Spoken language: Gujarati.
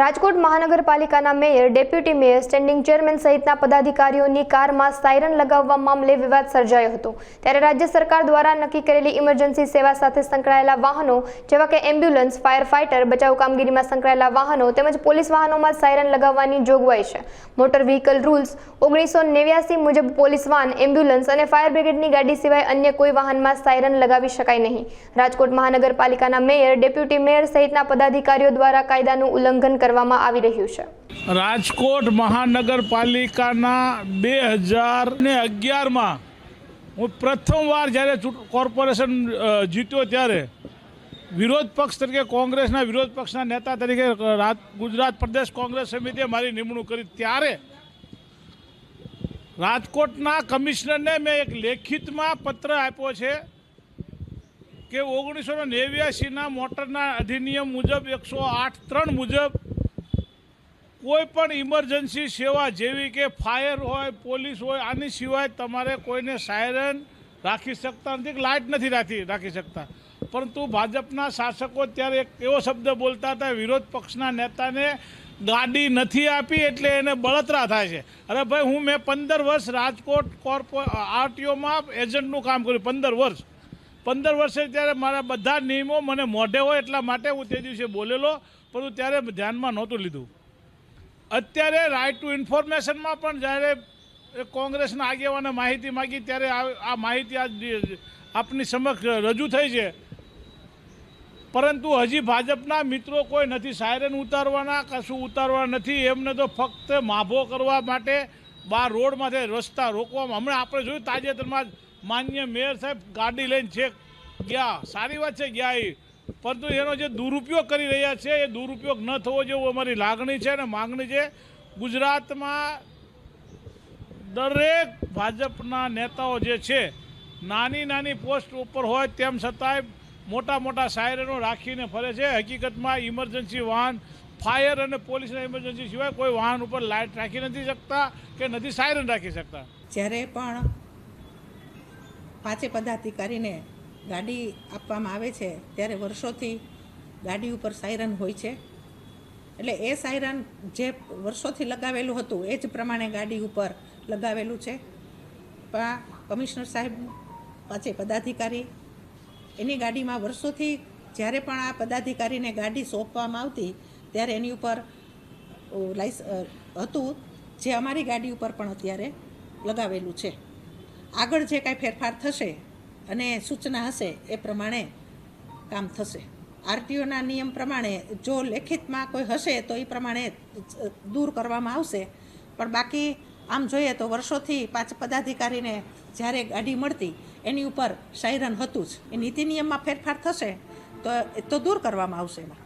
રાજકોટ મહાનગરપાલિકાના mayor, deputy mayor, standing chairman સહિતના પદાધિકારીઓની કારમાં સાયરન લગાવવા મામલે વિવાદ સર્જાયો હતો. ત્યારે રાજ્ય સરકાર દ્વારા નક્કી કરેલી ઇમરજન્સી સેવા સાથે સંકળાયેલા વાહનો, જેવા કે એમ્બ્યુલન્સ, ફાયર ફાઇટર, બચાવ કામગીરીમાં સંકળાયેલા વાહનો તેમજ પોલીસ વાહનોમાં સાયરન લગાવવાની જોગવાઈ છે. મોટર વ્હીકલ રૂલ્સ, ઓગણીસો નેવ્યાસી મુજબ પોલીસ વાહન, એમ્બ્યુલન્સ અને ફાયર બ્રિગેડની ગાડી સિવાય અન્ય કોઈ વાહનમાં સાયરન લગાવી શકાય નહીં. રાજકોટ મહાનગરપાલિકાના મેયર, ડેપ્યુટી મેયર સહિતના પદાધિકારીઓ દ્વારા કાયદાનું ઉલ્લંઘન કરવામાં આવી રહ્યું છે. રાજકોટ મહાનગરપાલિકાના બે હજાર ને અગિયારમાં હું પ્રથમવાર જ્યારે કોર્પોરેશન જીત્યો ત્યારે વિરોધ પક્ષ તરીકે કોંગ્રેસના વિરોધ પક્ષના નેતા તરીકે ગુજરાત પ્રદેશ કોંગ્રેસ સમિતિએ મારી નિમણૂક કરી. ત્યારે રાજકોટના કમિશનરને મેં એક લેખિતમાં પત્ર આપ્યો છે કે ઓગણીસો નેવ્યાસીના મોટરના અધિનિયમ મુજબ, એકસો આઠ ત્રણ મુજબ કોઈ પણ ઇમરજન્સી સેવા જેવી કે ફાયર હોય પોલીસ હોય, આની સિવાય તમારે કોઈને સાયરન રાખી શકતા નથી લાઇટ નથી રાખી રાખી શકતા. પરંતુ ભાજપના શાસકો ત્યારે એક એવો શબ્દ બોલતા હતા, વિરોધ પક્ષના નેતાને ગાડી નથી આપી એટલે એને બળતરા થાય છે. અરે ભાઈ, હું મેં પંદર વર્ષ રાજકોટ કોર્પો, આરટીઓમાં એજન્ટનું કામ કર્યું, પંદર વર્ષ. પંદર વર્ષે ત્યારે મારા બધા નિયમો મને મોઢે હોય એટલા માટે હું તે દિવસે બોલેલો, પરંતુ ત્યારે ધ્યાનમાં નહોતું લીધું. અત્યારે રાઇટ ટુ ઇન્ફોર્મેશનમાં પણ જ્યારે કોંગ્રેસના આગેવાને માહિતી માગી ત્યારે આ આ માહિતી આજ આપની સમક્ષ રજૂ થઈ છે. પરંતુ હજી ભાજપના મિત્રો કોઈ નથી. સાયરન ઉતારવાના, કશું ઉતારવા નથી. એમને તો ફક્ત માભો કરવા માટે બાર રોડમાંથી રસ્તા રોકવામાં હમણાં આપણે જોયું તાજેતરમાં માન્ય મેયર સાહેબ ગાડી લઈને છે ગયા. સારી વાત છે, ગયા એ. પરંતુ એનો જે દુરુપયોગ કરી રહ્યા છે, એ દુરુપયોગ ન થવો જેવું અમારી લાગણી છે અને માગણી છે. ગુજરાતમાં દરેક ભાજપના નેતાઓ જે છે, નાની નાની પોસ્ટ ઉપર હોય તેમ છતાંય મોટા મોટા સાયરનો રાખીને ફરે છે. હકીકતમાં ઇમરજન્સી વાહન, ફાયર અને પોલીસના ઇમરજન્સી સિવાય કોઈ વાહન ઉપર લાઇટ રાખી નથી શકતા કે નથી સાયરન રાખી શકતા. જ્યારે પણ પાંચે પદાધિકારીને ગાડી આપવામાં આવે છે ત્યારે વર્ષોથી ગાડી ઉપર સાયરન હોય છે. એટલે એ સાયરન જે વર્ષોથી લગાવેલું હતું, એ જ પ્રમાણે ગાડી ઉપર લગાવેલું છે. પણ કમિશનર સાહેબ પાછે પદાધિકારી, એની ગાડીમાં વર્ષોથી જ્યારે પણ આ પદાધિકારીને ગાડી સોંપવામાં આવતી, ત્યારે એની ઉપર લાઇસ હતું, જે અમારી ગાડી ઉપર પણ અત્યારે લગાવેલું છે. આગળ જે કાંઈ ફેરફાર થશે અને સૂચના હશે એ પ્રમાણે કામ થશે. આરટીઓના નિયમ પ્રમાણે જો લેખિતમાં કોઈ હશે તો એ પ્રમાણે દૂર કરવામાં આવશે. પણ બાકી આમ જોઈએ તો વર્ષોથી પાંચ પદાધિકારીને જ્યારે ગાડી મળતી, એની ઉપર સાયરન હતું જ. એ નીતિ નિયમમાં ફેરફાર થશે તો એ તો દૂર કરવામાં આવશે એમાં.